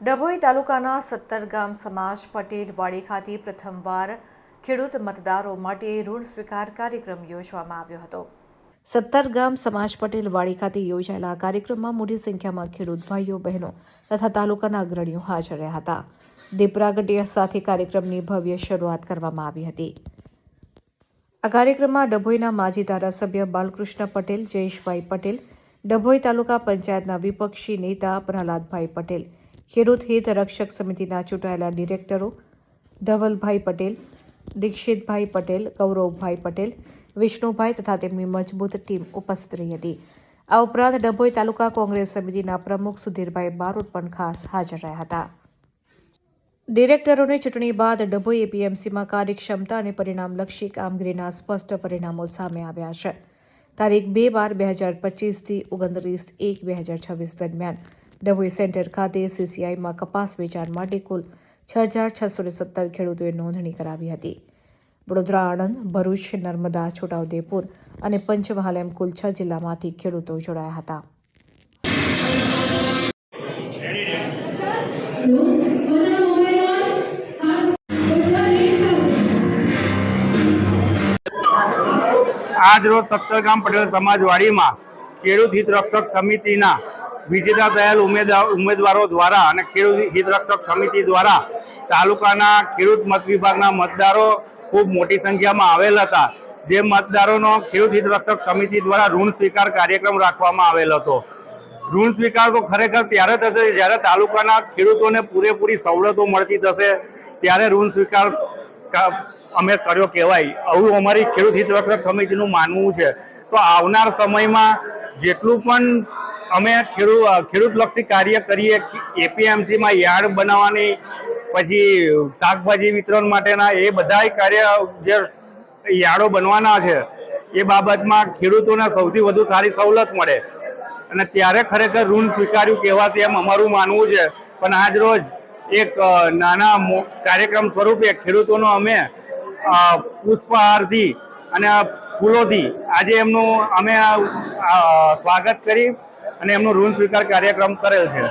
ડભોઈ તાલુકાના સત્તર ગામ સમાજ પટેલ વાડી ખાતે પ્રથમવાર ખેડૂત મતદારો માટે ઋણ સ્વીકાર કાર્યક્રમ યોજવામાં આવ્યો હતો. સત્તર ગામ સમાજ પટેલ વાડી ખાતે યોજાયેલા કાર્યક્રમમાં મોટી સંખ્યામાં ખેડૂત ભાઈઓ, બહેનો તથા તાલુકાના અગ્રણીઓ હાજર રહ્યા હતા. દીપ સાથે કાર્યક્રમની ભવ્ય શરૂઆત કરવામાં આવી હતી. આ કાર્યક્રમમાં ડભોઈના માજી ધારાસભ્ય બાલકૃષ્ણ પટેલ, જયેશભાઈ પટેલ, ડભોઈ તાલુકા પંચાયતના વિપક્ષી નેતા પ્રહલાદભાઈ પટેલ ખેડૂત હિત રક્ષક સમિતિના ચૂંટાયેલા ડિરેક્ટરો ધવલભાઈ પટેલ, દીક્ષિતભાઈ પટેલ, ગૌરવભાઈ પટેલ, વિષ્ણુભાઈ તથા તેમની મજબૂત ટીમ ઉપસ્થિત રહી હતી. આ ઉપરાંત ડભોઈ તાલુકા કોંગ્રેસ સમિતિના પ્રમુખ સુધીરભાઈ બારોટ પણ ખાસ હાજર રહ્યા હતા. ડિરેક્ટરોની ચૂંટણી બાદ ડભોઈ એપીએમસીમાં કાર્યક્ષમતા અને પરિણામલક્ષી કામગીરીના સ્પષ્ટ પરિણામો સામે આવ્યા છે. તારીખ બે બાર બે હજાર પચીસથી ઓગણત્રીસ એક બે હજાર છવ્વીસ દરમિયાન ડભોઈ સેન્ટર ખાતે સીસીઆઈમાં કપાસ વેચાણ માટે કુલ છ હજાર છસો સત્તર ખેડૂતોએ નોંધણી કરાવી હતી. વડોદરા, આણંદ, ભરૂચ, નર્મદા, છોટાઉદેપુર અને પંચમહાલ એમ કુલ છ જિલ્લામાંથી ખેડૂતો જોડાયા હતા. આજ રોજ સત્તરગામ પટેલ સમાજવાડીમાં ખેડૂત હિત રક્ષક સમિતિના વિજેતા થયેલ ઉમેદવાર દ્વારા અને ખેડૂત હિતરક્ષક સમિતિ દ્વારા તાલુકાના ખેડૂત મત વિભાગના મતદારો ખૂબ મોટી સંખ્યામાં આવેલ હતા. જે મતદારોનો ખેડૂત હિતરક્ષક સમિતિ દ્વારા ઋણ સ્વીકાર કાર્યક્રમ રાખવામાં આવેલ હતો. ઋણ સ્વીકાર તો ખરેખર ત્યારે થશે જ્યારે તાલુકાના ખેડૂતોને પૂરેપૂરી સવલતો મળતી થશે ત્યારે ઋણ સ્વીકાર અમે કર્યો કહેવાય. આવું અમારી ખેડૂત હિતરક્ષક સમિતિનું માનવું છે. તો આવનાર સમયમાં જેટલું પણ અમે ખેડૂત ખેડૂતલક્ષી કાર્ય કરીએ. એપીએમસીમાં યાર્ડ બનાવવાની, પછી શાકભાજી વિતરણ માટેના એ બધાય કાર્ય જે યાર્ડો બનવાના છે, એ બાબતમાં ખેડૂતોને સૌથી વધુ સારી સવલત મળે. અને ત્યારે ખરેખર ઋણ સ્વીકાર્યું કહેવાશે એમ અમારું માનવું છે. પણ આજ રોજ એક નાના કાર્યક્રમ સ્વરૂપે ખેડૂતોનો અમે પુષ્પહારથી અને ફૂલોથી આજે એમનું અમે સ્વાગત કરી અને એમનો ઋણ સ્વીકાર કાર્યક્રમ કરેલ છે.